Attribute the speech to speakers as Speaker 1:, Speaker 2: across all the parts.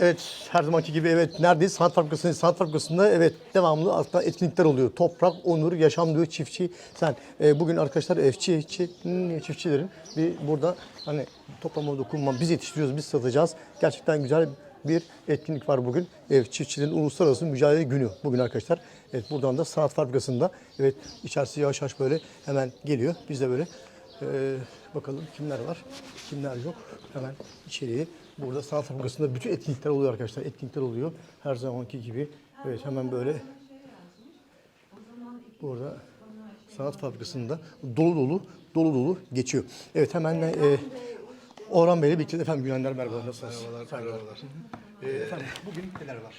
Speaker 1: Evet her zamanki gibi evet neredeyiz? Sanat fabrikasındayız. Sanat fabrikasında evet devamlı aslında etkinlikler oluyor. Toprak, onur, yaşam diyor çiftçi. Sen e, bugün arkadaşlar e, çiftçi, hmm, çiftçilerin bir burada hani toplama dokunma biz yetiştiriyoruz, biz satacağız. Gerçekten güzel bir etkinlik var bugün. Evet, çiftçilerin uluslararası mücadele günü bugün arkadaşlar. Evet buradan da sanat fabrikasında evet içerisi yavaş yavaş böyle hemen geliyor. Biz de böyle ee, bakalım kimler var, kimler yok. Hemen içeriye. Burada sanat fabrikasında bütün etkinlikler oluyor arkadaşlar. Etkinlikler oluyor. Her zamanki gibi. Evet hemen böyle burada sanat fabrikasında dolu dolu dolu dolu geçiyor. Evet hemen e, Orhan Bey'le birlikte efendim Gülenler merhaba nasılsınız? Merhabalar. merhabalar. Ee, efendim bugün neler var?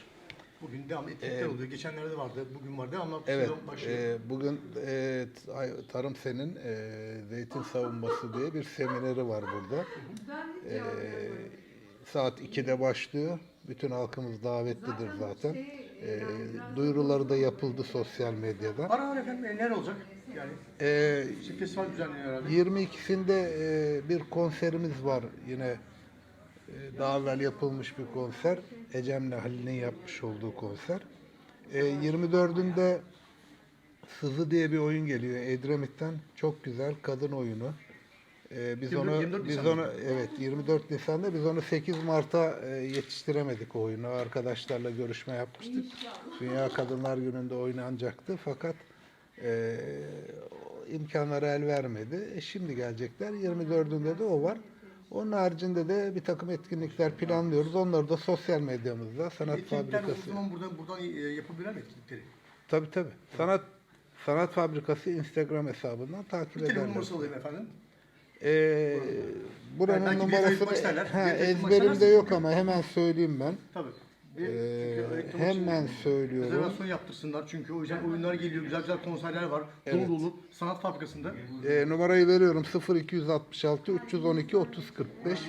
Speaker 1: Bugün devam etkinlikler oluyor. Geçenlerde vardı, bugün var. Devamlı
Speaker 2: Evet,
Speaker 1: sezon başlıyor.
Speaker 2: e, bugün e, Ay- Tarım Sen'in e, zeytin savunması diye bir semineri var burada. E, saat 2'de başlıyor. Bütün halkımız davetlidir zaten. E, duyuruları da yapıldı sosyal medyada.
Speaker 1: Var var efendim e, neler olacak? Yani
Speaker 2: E,
Speaker 1: işte festival düzenleniyor herhalde.
Speaker 2: 22'sinde e, bir konserimiz var yine e, daha evvel yapılmış bir konser. Ecem'le Halil'in yapmış olduğu konser. E, 24'ünde Sızı diye bir oyun geliyor Edremit'ten. Çok güzel kadın oyunu. E, biz
Speaker 1: 24
Speaker 2: onu
Speaker 1: 24
Speaker 2: biz
Speaker 1: Nisan'da.
Speaker 2: onu evet 24 Nisan'da biz onu 8 Mart'a e, yetiştiremedik o oyunu. Arkadaşlarla görüşme yapmıştık. Dünya Kadınlar Günü'nde oynanacaktı fakat e, o imkanları el vermedi. E, şimdi gelecekler. 24'ünde de o var. Onun haricinde de bir takım etkinlikler planlıyoruz. Onları da sosyal medyamızda sanat
Speaker 1: Etkinlikler o
Speaker 2: fabrikası.
Speaker 1: zaman buradan, buradan e, yapabilir mi etkinlikleri?
Speaker 2: Tabii tabii. Sanat Sanat Fabrikası Instagram hesabından takip
Speaker 1: Bir telefon
Speaker 2: ederler.
Speaker 1: numarası alayım efendim.
Speaker 2: Ee, buranın
Speaker 1: belki bir
Speaker 2: numarasını
Speaker 1: isterler.
Speaker 2: ha,
Speaker 1: Bir ayırtmak
Speaker 2: ezberimde
Speaker 1: isterlerse
Speaker 2: yok ama hemen söyleyeyim ben.
Speaker 1: Tabii. Bir,
Speaker 2: Ee,
Speaker 1: çünkü
Speaker 2: hemen söylüyorum.
Speaker 1: Rezervasyon yaptırsınlar çünkü o yüzden oyunlar geliyor, güzel güzel konserler var. Dolu dolu sanat fabrikasında.
Speaker 2: Ee, numarayı veriyorum 0266 312 3045.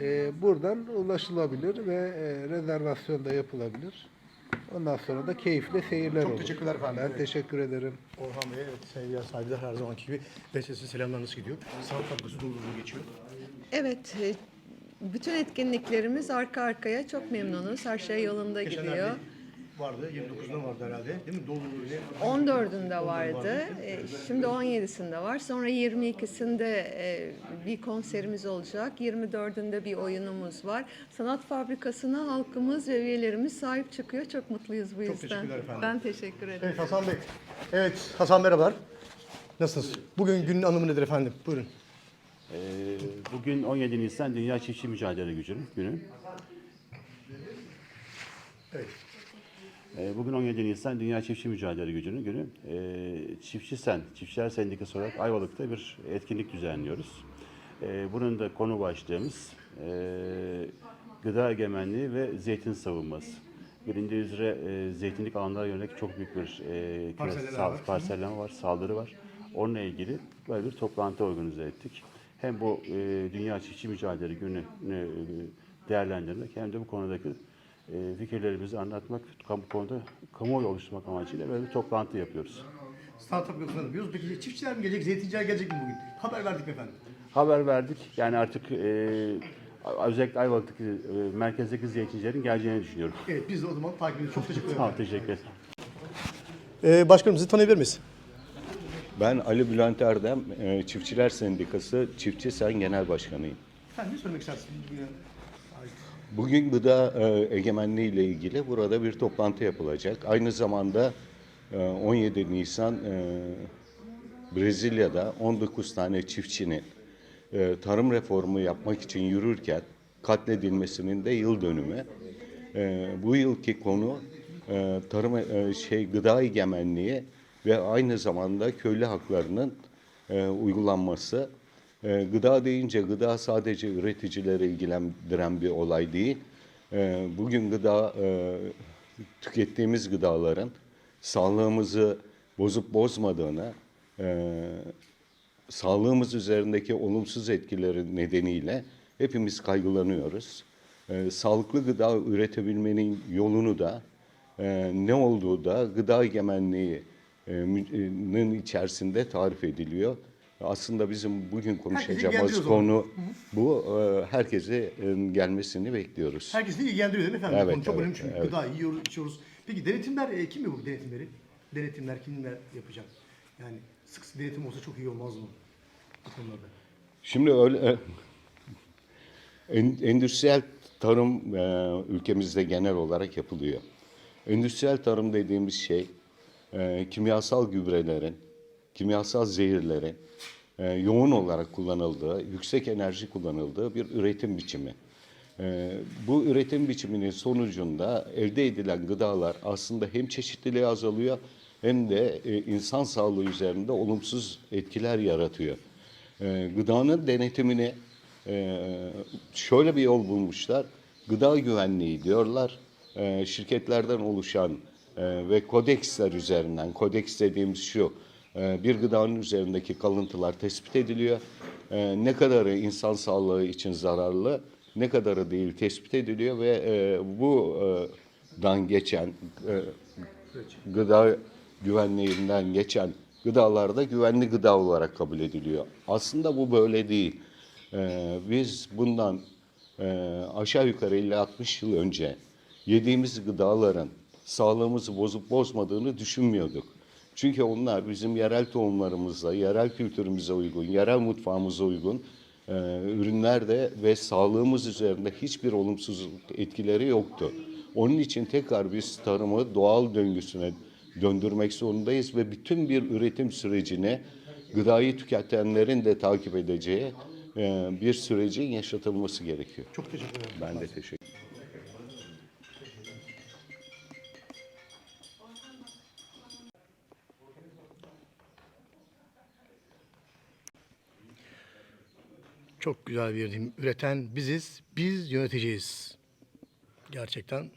Speaker 2: Ee, buradan ulaşılabilir ve e, rezervasyon da yapılabilir. Ondan sonra da keyifli seyirler
Speaker 1: Çok
Speaker 2: olur.
Speaker 1: teşekkürler efendim.
Speaker 2: Ben
Speaker 1: Evet.
Speaker 2: teşekkür ederim.
Speaker 1: Orhan Bey, evet sevgiler saygılar her zamanki gibi. Beşesi selamlar nasıl gidiyor? Sanat fabrikası dolu dolu geçiyor.
Speaker 3: Evet, e, bütün etkinliklerimiz arka arkaya çok memnunuz. Her şey yolunda gidiyor.
Speaker 1: Geçenlerde vardı, 29'unda vardı herhalde değil mi? Dolu ne-
Speaker 3: 14'ünde vardı, e, şimdi 17'sinde var. Sonra 22'sinde e, bir konserimiz olacak. 24'ünde bir oyunumuz var. Sanat fabrikasına halkımız ve üyelerimiz sahip çıkıyor. Çok mutluyuz bu yüzden.
Speaker 1: teşekkürler efendim.
Speaker 3: Ben teşekkür ederim.
Speaker 1: Evet Hasan Bey. Evet Hasan merhabalar. Nasılsınız? Bugün günün anlamı nedir efendim? Buyurun.
Speaker 4: Ee, Bugün 17 Nisan Dünya Çiftçi Mücadele Gücü'nün günü. Ee, Bugün 17 Nisan Dünya Çiftçi Mücadele Gücü'nün günü. Ee, Çiftçi Sen, Çiftçiler Sendikası olarak Ayvalık'ta bir etkinlik düzenliyoruz. Bunun da konu başlığımız e, gıda egemenliği ve zeytin savunması. Bilindiği üzere e, zeytinlik alanlara yönelik çok büyük bir e, küresel
Speaker 1: var.
Speaker 4: parselleme var, saldırı var. Onunla ilgili böyle bir toplantı organize ettik. Hem bu e, Dünya Çiftçi Mücadele Günü'nü e, değerlendirmek hem de bu konudaki e, fikirlerimizi anlatmak, kamu konuda kamuoyu oluşturmak amacıyla böyle bir toplantı yapıyoruz.
Speaker 1: Sanat fabrikasında yapıyoruz. Peki çiftçiler mi gelecek, zeytinciler gelecek mi bugün? Haber verdik efendim?
Speaker 4: Haber verdik. Yani artık e, özellikle Ayvalık'taki e, merkezdeki zeytincilerin geleceğini düşünüyorum.
Speaker 1: Evet biz de o zaman takip ediyoruz. Çok teşekkür ederim.
Speaker 4: Tamam, teşekkür ederim.
Speaker 1: Ee, başkanımızı tanıyabilir miyiz?
Speaker 5: Ben Ali Bülent Erdem, e, Çiftçiler Sendikası Çiftçi Sen Genel Başkanıyım.
Speaker 1: Efendim ne söylemek istersiniz bugüne?
Speaker 5: Bugün gıda e, egemenliği ile ilgili burada bir toplantı yapılacak. Aynı zamanda e, 17 Nisan e, Brezilya'da 19 tane çiftçinin e, tarım reformu yapmak için yürürken katledilmesinin de yıl dönümü. E, bu yılki konu e, tarım e, şey gıda egemenliği ve aynı zamanda köylü haklarının e, uygulanması. E, gıda deyince gıda sadece üreticileri ilgilendiren bir olay değil. E, bugün gıda e, tükettiğimiz gıdaların sağlığımızı bozup bozmadığını, e, sağlığımız üzerindeki olumsuz etkileri nedeniyle hepimiz kaygılanıyoruz. E, sağlıklı gıda üretebilmenin yolunu da e, ne olduğu da gıda egemenliğinin içerisinde tarif ediliyor. Aslında bizim bugün konuşacağımız konu bu. Ee, Herkese e, gelmesini bekliyoruz.
Speaker 1: Herkesi ilgilendiriyor değil mi efendim?
Speaker 5: Evet,
Speaker 1: konu çok
Speaker 5: evet,
Speaker 1: önemli çünkü
Speaker 5: evet.
Speaker 1: gıda yiyoruz, içiyoruz. Peki denetimler e, kim yapıyor bu denetimleri? Denetimler kimler yapacak? Yani sık sık denetim olsa çok iyi olmaz mı? Bu konularda.
Speaker 5: Şimdi öyle e, en- endüstriyel tarım e, ülkemizde genel olarak yapılıyor. Endüstriyel tarım dediğimiz şey e, kimyasal gübrelerin, kimyasal zehirlerin e, yoğun olarak kullanıldığı, yüksek enerji kullanıldığı bir üretim biçimi. E, bu üretim biçiminin sonucunda elde edilen gıdalar aslında hem çeşitliliği azalıyor hem de e, insan sağlığı üzerinde olumsuz etkiler yaratıyor. E, gıdanın denetimini e, şöyle bir yol bulmuşlar. Gıda güvenliği diyorlar. E, şirketlerden oluşan ve kodeksler üzerinden, kodeks dediğimiz şu, e, bir gıdanın üzerindeki kalıntılar tespit ediliyor. E, ne kadarı insan sağlığı için zararlı, ne kadarı değil tespit ediliyor ve e, bu dan geçen gıda güvenliğinden geçen gıdalarda güvenli gıda olarak kabul ediliyor. Aslında bu böyle değil. Ee, biz bundan aşağı yukarı 50-60 yıl önce yediğimiz gıdaların sağlığımızı bozup bozmadığını düşünmüyorduk. Çünkü onlar bizim yerel tohumlarımıza, yerel kültürümüze uygun, yerel mutfağımıza uygun e, ürünlerde ve sağlığımız üzerinde hiçbir olumsuz etkileri yoktu. Onun için tekrar biz tarımı doğal döngüsüne döndürmek zorundayız ve bütün bir üretim sürecini gıdayı tüketenlerin de takip edeceği e, bir sürecin yaşatılması gerekiyor.
Speaker 1: Çok teşekkür ederim.
Speaker 5: Ben de teşekkür
Speaker 1: Çok güzel bir üreten biziz, biz yöneteceğiz. Gerçekten